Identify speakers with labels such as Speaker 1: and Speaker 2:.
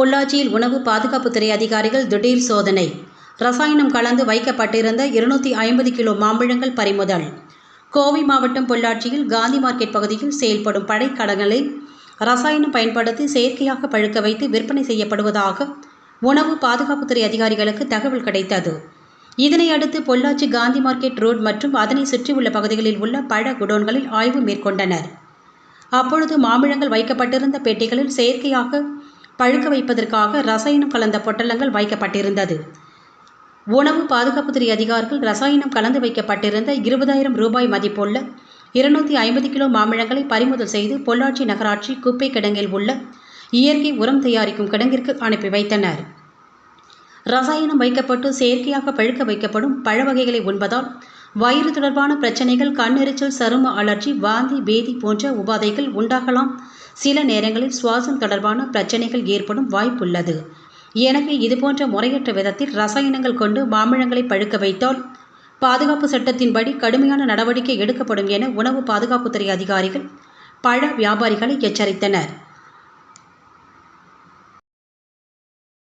Speaker 1: பொள்ளாச்சியில் உணவு பாதுகாப்புத்துறை அதிகாரிகள் திடீர் சோதனை. ரசாயனம் கலந்து வைக்கப்பட்டிருந்த இருநூற்றி ஐம்பது கிலோ மாம்பழங்கள் பறிமுதல். கோவை மாவட்டம் பொள்ளாச்சியில் காந்தி மார்க்கெட் பகுதியில் செயல்படும் படைக்கடங்களில் ரசாயனம் பயன்படுத்தி செயற்கையாக பழுக்க வைத்து விற்பனை செய்யப்படுவதாக உணவு பாதுகாப்புத்துறை அதிகாரிகளுக்கு தகவல் கிடைத்தது. இதனையடுத்து பொள்ளாச்சி காந்தி மார்க்கெட் ரோட் மற்றும் அதனை சுற்றியுள்ள பகுதிகளில் உள்ள பழ குடோன்களில் ஆய்வு மேற்கொண்டனர். அப்பொழுது மாம்பழங்கள் வைக்கப்பட்டிருந்த பெட்டிகளில் செயற்கையாக பழுக்க வைப்பதற்காக ரசாயனம் கலந்த பொட்டலங்கள் வைக்கப்பட்டிருந்தது. உணவு பாதுகாப்புத்துறை அதிகாரிகள் ரசாயனம் கலந்து வைக்கப்பட்டிருந்த இருபதாயிரம் ரூபாய் மதிப்புள்ள இருநூற்றி ஐம்பது கிலோ மாம்பழங்களை பறிமுதல் செய்து பொள்ளாச்சி நகராட்சி குப்பை கிடங்கில் உள்ள இயற்கை உரம் தயாரிக்கும் கிடங்கிற்கு அனுப்பி வைத்தனர். ரசாயனம் வைக்கப்பட்டு செயற்கையாக பழுக்க வைக்கப்படும் பழ வகைகளை உண்பதால் வயிறு தொடர்பான பிரச்சனைகள் கண்ணெரிச்சல் சரும அலர்ஜி வாந்தி பேதி போன்ற உபாதைகள் உண்டாகலாம் சில நேரங்களில் சுவாசம் தொடர்பான பிரச்சனைகள் ஏற்படும் வாய்ப்புள்ளது. எனவே இதுபோன்ற முறையற்ற விதத்தில் ரசாயனங்கள் கொண்டு மாம்பழங்களை பழுக்க வைத்தால் பாதுகாப்பு சட்டத்தின்படி கடுமையான நடவடிக்கை எடுக்கப்படும் என உணவு பாதுகாப்புத்துறை அதிகாரிகள் பழ வியாபாரிகளை எச்சரித்தனர்.